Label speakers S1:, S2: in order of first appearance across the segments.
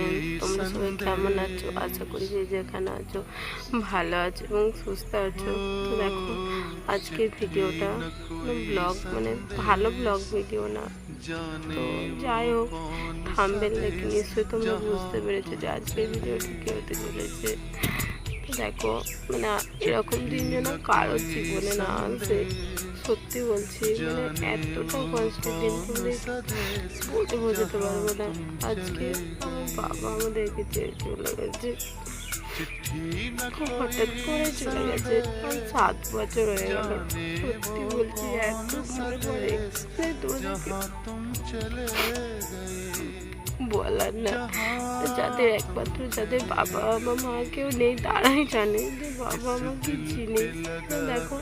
S1: Hello তোমরা সবাই কেমন আছো? আশা করি যে যেখানে আছো ভালো আছো এবং সুস্থ আছো। তো দেখো, আজকের ভিডিওটা ব্লগ মানে ভালো ব্লগ ভিডিও না। তো যাই হোক, থামবেল দেখে নিশ্চয়ই তোমরা বুঝতে পেরেছ যে আজকের ভিডিওটা কী হতে চলেছে। দেখো মানে এরকম দিন যেন কারোর জীবনে না আসে সত্যি বলছি মানে এতটা কষ্টের বোঝাতে পারব না। আজকে আমার বাবা আমাদেরকে চেয়ে চলে গেছে। হঠাৎ করে চলে গেছে। সাত বছর হয়ে গেল। সত্যি বলছি বলার না। যাদের একমাত্র যাদের বাবা বা মা কেউ নেই তারাই জানে যে বাবা মা কি জিনিস। দেখো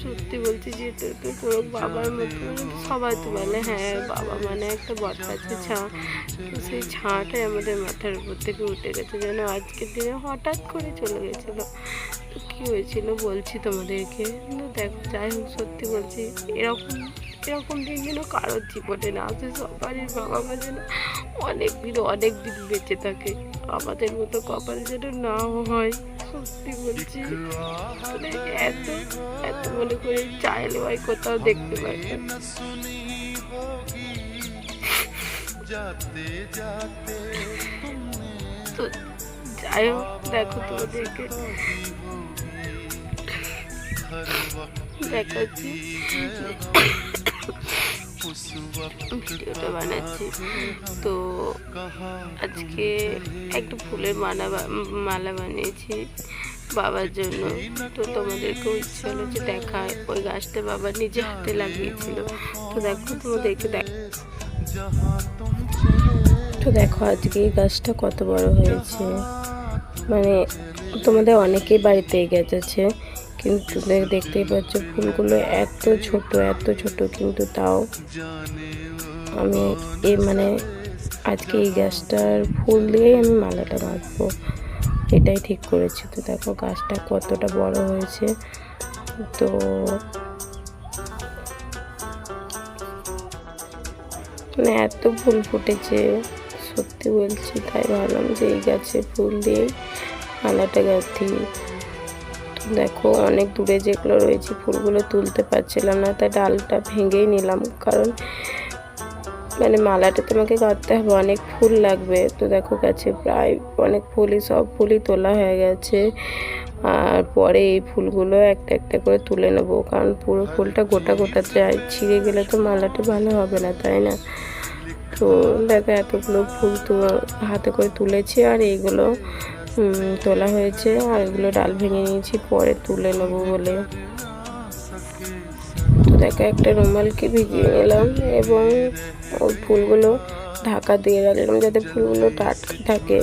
S1: সত্যি বলছি যে তো তো পুরো বাবার মতো সবাই তো বলে হ্যাঁ বাবা মানে একটা বটগাছে ছা। তো সেই ছাটাই আমাদের মাথার উপর থেকে উঠে গেছে যেন আজকের দিনে হঠাৎ করে চলে গেছিল। তো কী হয়েছিল বলছি তোমাদেরকে? দেখো যাই হোক সত্যি বলছি এরকম এরকম দিন যেন কারোর জীবনে না আসে, সবারই মা যেন অনেক দিন অনেক দিন বেঁচে থাকে। আমাদের মতো কপাল যেন না হয়, সত্যি বলছি। মানে এত এত মনে করে চাইলে ভাই কোথাও দেখতে পাই তো যাই হোক, দেখো তোমাদেরকে। দেখাচ্ছি। ভিডিওটা বানাচ্ছি। তো আজকে একটা ফুলের মালা মালা বানিয়েছি বাবার জন্য। তো তোমাদেরকেও ইচ্ছে হলো যে দেখায় ওই গাছটা বাবা নিজে হাতে লাগিয়েছিল। তো দেখো, তোমাদেরকে দেখ তো দেখো, আজকে এই গাছটা কত বড় হয়েছে। মানে তোমাদের অনেকেই বাড়িতে গাছ কিন্তু দেখতেই পাচ্ছ, ফুলগুলো এত ছোট এত ছোট, কিন্তু তাও আমি এ মানে আজকে এই গাছটার ফুল দিয়েই আমি মালাটা গাঁথবো এটাই ঠিক করেছি। তো দেখো গাছটা কতটা বড় হয়েছে। তো মানে এত ফুল ফুটেছে, সত্যি বলছি, তাই ভাবলাম যে এই গাছে ফুল দিয়েই মালাটা গাঁথি। দেখো, অনেক দূরে যেগুলো রয়েছে, ফুলগুলো তুলতে পারছিলাম না, তাই ডালটা ভেঙেই নিলাম। কারণ মানে মালাটা তোমাকে গাঁথতে হবে, অনেক ফুল লাগবে। তো দেখো, গাছে প্রায় অনেক ফুলই, সব ফুলই তোলা হয়ে গেছে। আর পরে এই ফুলগুলো একটা একটা করে তুলে নেব, কারণ পুরো ফুলটা গোটা গোটা যায়, ছিঁড়ে গেলে তো মালাটা ভালো হবে না, তাই না? তো দেখো, এতগুলো ফুল তো হাতে করে তুলেছি, আর এইগুলো তোলা হয়েছে আর এগুলো ডাল ভেঙে নিয়েছি, পরে তুলে নেব বলে। তো দেখো, একটা রুমালকে ভিজিয়ে নিলাম এবং ওই ফুলগুলো ঢাকা দিয়ে রাখলাম যাতে ফুলগুলো টাটকা থাকে।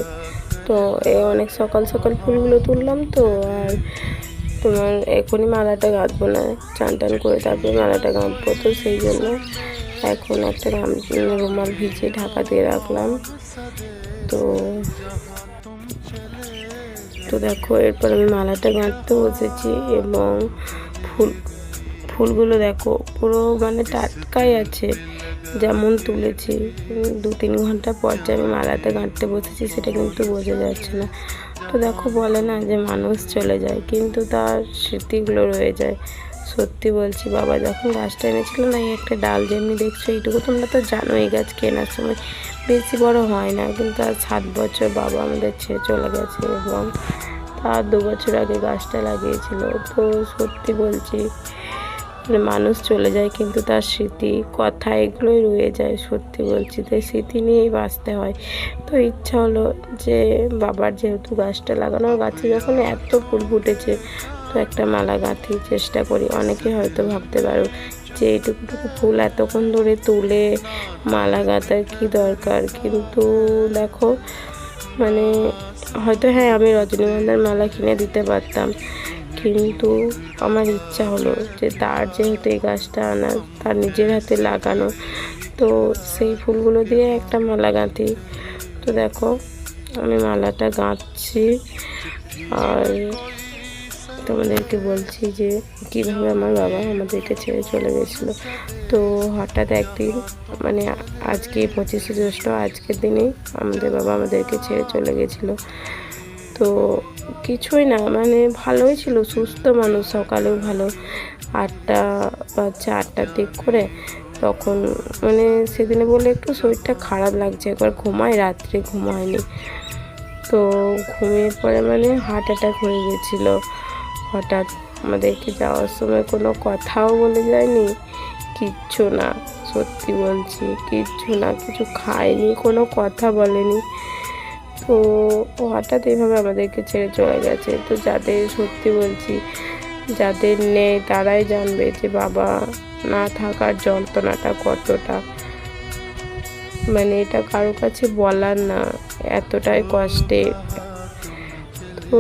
S1: তো এ অনেক সকাল সকাল ফুলগুলো তুললাম তো, আর তোমার এখনই মালাটা গাঁথবো না। চান টান করে তারপরে মালাটা গাঁথবো তো, সেই জন্য এখন একটা রুমাল ভিজিয়ে ঢাকা দিয়ে রাখলাম। তো তো দেখো, এরপর আমি মালাটা গাঁথতে বসেছি এবং ফুল, ফুলগুলো দেখো, পুরো মানে টাটকাই আছে। যেমন তুলেছি, দু তিন ঘণ্টা পর যে আমি মালাতে গাঁটতে বসেছি, সেটা কিন্তু বোঝা যাচ্ছে না। তো দেখো, বলে না যে মানুষ চলে যায়, কিন্তু তার স্মৃতিগুলো রয়ে যায়। সত্যি বলছি, বাবা যখন গাছটা এনেছিল না একটা ডাল যেমনি দেখছ, এইটুকু তোমরা তো জানো এই গাছ কেনার সময় বেশি বড় হয় না, কিন্তু আর সাত বছর বাবা আমাদের ছেড়ে চলে গেছে এবং তার দু বছর আগে গাছটা লাগিয়েছিল। তো সত্যি বলছি মানে মানুষ চলে যায় কিন্তু তার স্মৃতি, কথা এগুলোই রয়ে যায়, সত্যি বলছি। তাই স্মৃতি নিয়েই বাঁচতে হয়। তো ইচ্ছা হলো যে বাবার যেহেতু গাছটা লাগানো, গাছে যখন এত ফুল ফুটেছে একটা মালা গাঁথি চেষ্টা করি। অনেকে হয়তো ভাবতে পারো যে এইটুকুটুকু ফুল এতক্ষণ ধরে তুলে মালা গাঁথার কী দরকার? কিন্তু দেখো মানে হয়তো হ্যাঁ আমি রজনীগন্ধার মালা কিনে দিতে পারতাম। কিন্তু আমার ইচ্ছা হলো যে তার যেহেতু এই গাছটা আনা, তার নিজের হাতে লাগানো, তো সেই ফুলগুলো দিয়ে একটা মালা গাঁথি। তো দেখো, আমি মালাটা গাঁথছি। আর তোমাদেরকে বলছি যে, কীভাবে আমার বাবা আমাদেরকে ছেড়ে চলে গেছিল। তো হঠাৎ একদিন মানে আজকে পঁচিশে জ্যৈষ্ঠ, আজকের দিনেই আমাদের বাবা আমাদেরকে ছেড়ে চলে গেছিল। তো কিছুই না মানে ভালোই ছিল, সুস্থ মানুষ, সকালেও ভালো। আটটা বাচ্চা আটটার দিক করে তখন মানে সেদিনে বলে একটু শরীরটা খারাপ লাগছে, একবার ঘুমায় রাত্রে ঘুমায়নি তো ঘুমিয়ে পরে মানে হার্ট অ্যাটাক হয়ে গেছিল। হঠাৎ আমাদেরকে যাওয়ার সময় কোনো কথাও বলে যায়নি। কিচ্ছু না, সত্যি বলছি, কিচ্ছু না, কিছু খায়নি, কোনো কথা বলেনি। তো হঠাৎ এইভাবে আমাদেরকে ছেড়ে চলে গেছে। তো যাদের, সত্যি বলছি, যাদের নেই তারাই জানবে যে বাবা না থাকার যন্ত্রণাটা কতটা। মানে এটা কারও কাছে বলার না, এতটাই কষ্টে। তো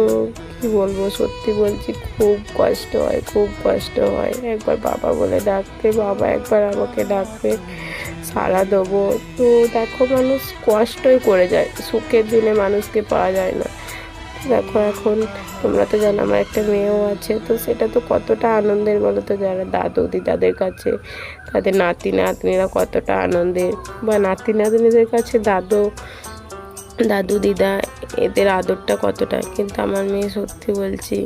S1: কি বলব? সত্যি বলছি, খুব কষ্ট হয়, খুব কষ্ট হয়। একবার বাবা বলে ডাকতে বাবা একবার আমাকে ডাকবে সারা দেবো। তো দেখো মানুষ কষ্টই করে যায়, সুখের দিনে মানুষকে পাওয়া যায় না। দেখো এখন, তোমরা তো জানো আমার একটা মেয়েও আছে, তো সেটা তো কতটা আনন্দের বলো তো যারা দাদু দিদাদের কাছে, তাদের নাতি নাতনিরা কতটা আনন্দের। বা নাতি নাতনিদের কাছে দাদু দাদু দিদা এদের আদরটা কতটা, কিন্তু আমার মেয়ে সত্যি বলছি,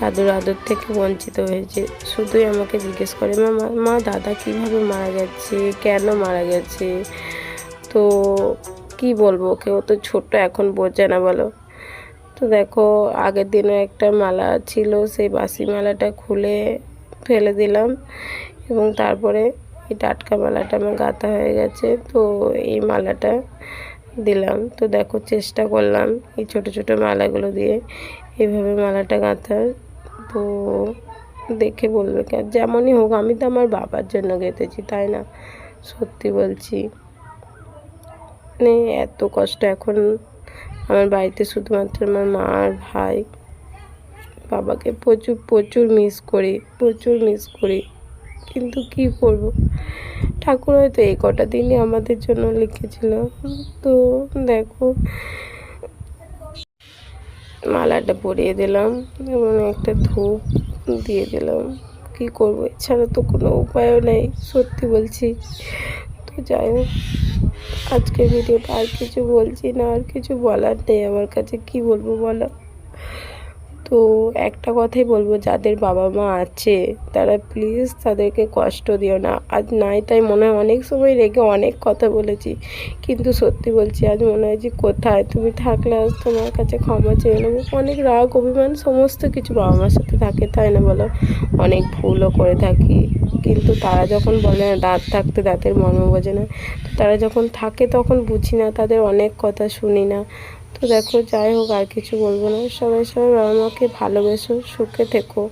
S1: দাদুর আদর থেকে বঞ্চিত হয়েছে। শুধুই আমাকে জিজ্ঞেস করে, মা মা দাদা কীভাবে মারা গেছে? কেন মারা গেছে? তো কি বলব কেউ তো ছোট এখন বোঝে না, বলো। তো দেখো, আগের দিনও একটা মালা ছিল, সেই বাসি মালাটা খুলে ফেলে দিলাম এবং তারপরে এই টাটকা মালাটা আমার গাঁথা হয়ে গেছে। তো এই মালাটা দিলাম। তো দেখো, চেষ্টা করলাম এই ছোট ছোট মালাগুলো দিয়ে এভাবে মালাটা গাঁথার। তো দেখে বলবে কে, যেমনই হোক, আমি তো আমার বাবার জন্য গেঁথেছি, তাই না? সত্যি বলছি। মানে এত কষ্ট এখন আমার বাড়িতে শুধুমাত্র আমার মা আর ভাই। বাবাকে প্রচুর প্রচুর মিস করি, প্রচুর মিস করি। কিন্তু কি করব? ঠাকুর হয়তো এই কটা দিনই আমাদের জন্য লিখেছিল। তো দেখো, মালাটা পরিয়ে দিলাম, এবং একটা ধূপ দিয়ে দিলাম। কি করব? এছাড়া তো কোনো উপায়ও নেই, সত্যি বলছি। তো যাই হোক, আজকের ভিডিওটা আর কিছু বলছি না, আর কিছু বলার নেই। আমার কাছে কি বলব বলো? তো একটা কথাই বলব, যাদের বাবা মা আছে, তারা প্লিজ তাদেরকে কষ্ট দিও না। আজ নাই তাই মনে হয় অনেক সময় রেগে অনেক কথা বলেছি, কিন্তু সত্যি বলছি আজ মনে হয় যে কোথায়? তুমি থাকলে আজ তোমার কাছে ক্ষমা চেয়ে নেব। অনেক রাগ, অভিমান, সমস্ত কিছু বাবা মার সাথে থাকে, তাই না বলো? অনেক ভুলও করে থাকি, কিন্তু তারা যখন বলে না দাঁত থাকতে দাঁতের মর্ম বোঝে না, তো তারা যখন থাকে তখন বুঝি না, তাদের অনেক কথা শুনি না। তো দেখো, যাই হোক, আর কিছু বলব না। সবাই সবাই বাবা মাকে ভালোবেসো, সুখে থেকো।